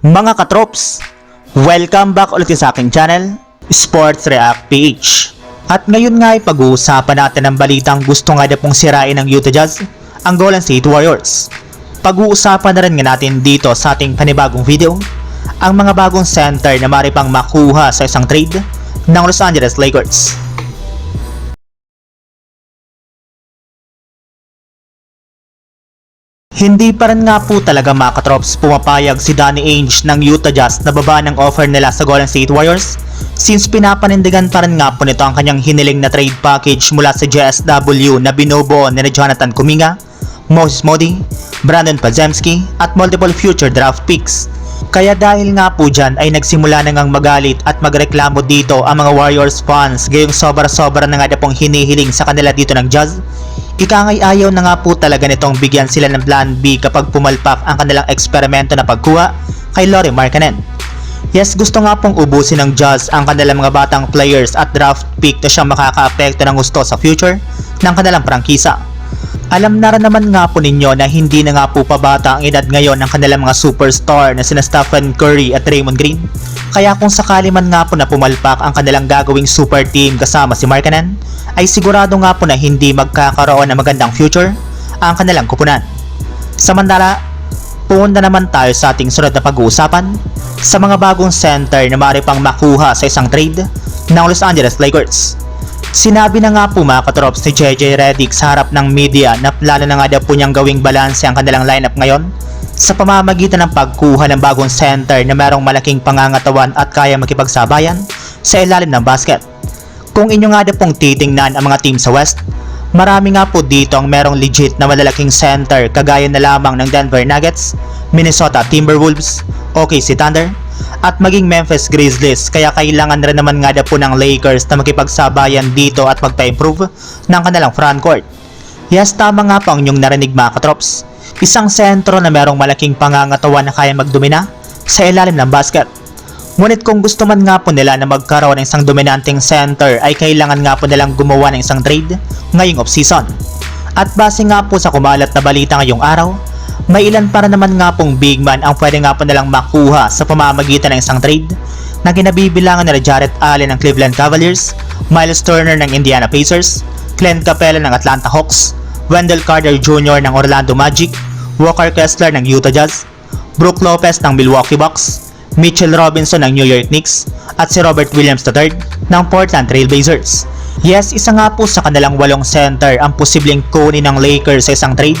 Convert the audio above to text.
Mga katrops, welcome back ulit sa aking channel, Sports React PH. At ngayon nga ay pag-uusapan natin ang balitang gusto nga na pong sirain ng Utah Jazz, ang Golden State Warriors. Pag-uusapan na rin nga natin dito sa ating panibagong video, ang mga bagong center na maaari pang makuha sa isang trade ng Los Angeles Lakers. Hindi pa rin nga po talaga mga katrops pumapayag si Danny Ainge ng Utah Jazz na baba ng offer nila sa Golden State Warriors since pinapanindigan pa rin nga po nito ang kanyang hiniling na trade package mula sa JSW na binubuo ni Jonathan Kuminga, Moses Modi, Brandon Pazemski at multiple future draft picks. Kaya dahil nga po dyan ay nagsimula na ngang magalit at magreklamo dito ang mga Warriors fans gayong sobra-sobra na nga na pong hinihiling sa kanila dito ng Jazz Ikangay ayaw na nga po talaga nitong bigyan sila ng plan B kapag pumalpak ang kanilang eksperimento na pagkuha kay Laurie Markkanen. Yes, gusto nga pong ubusin ng Jazz ang kanilang mga batang players at draft pick na siyang makakaapekto ng gusto sa future ng kanilang prangkisa. Alam na rin naman nga po ninyo na hindi na nga po pabata ang edad ngayon ng kanilang mga superstar na sina Stephen Curry at Raymond Green. Kaya kung sakali man nga po na pumalpak ang kanilang gagawing super team kasama si Markkanen, ay sigurado nga po na hindi magkakaroon ng magandang future ang kanilang kupunan. Samantala, pumunta naman tayo sa ating sunod na pag-uusapan sa mga bagong center na maaari pang makuha sa isang trade ng Los Angeles Lakers. Sinabi na nga po mga katrops ni JJ Redick sa harap ng media na plano na nga daw po niyang gawing balanse ang kanilang lineup ngayon sa pamamagitan ng pagkuha ng bagong center na merong malaking pangangatawan at kaya makipagsabayan sa ilalim ng basket. Kung inyo nga daw pong titingnan ang mga team sa West, marami nga po dito ang merong legit na malalaking center kagaya na lamang ng Denver Nuggets, Minnesota Timberwolves, OKC Thunder, at maging Memphis Grizzlies kaya kailangan rin naman nga daw po ng Lakers na makipagsabayan dito at magpa-improve ng kanilang frontcourt. Yes, tama nga po ang inyong narinig mga katrops. Isang sentro na merong malaking pangangatawan na kaya magdomina sa ilalim ng basket. Ngunit kung gusto man nga po nila na magkaroon ng isang dominanteng center ay kailangan nga po nilang gumawa ng isang trade ngayong off-season. At base nga po sa kumalat na balita ngayong araw, may ilan para naman nga pong big man ang pwede nga po nilang makuha sa pamamagitan ng isang trade na ginabibilangan nila Jarrett Allen ng Cleveland Cavaliers, Miles Turner ng Indiana Pacers, Clint Capella ng Atlanta Hawks, Wendell Carter Jr. ng Orlando Magic, Walker Kessler ng Utah Jazz, Brook Lopez ng Milwaukee Bucks, Mitchell Robinson ng New York Knicks, at si Robert Williams III ng Portland Trail Blazers. Yes, isa nga po sa kanilang walong center ang posibleng kunin ng Lakers sa isang trade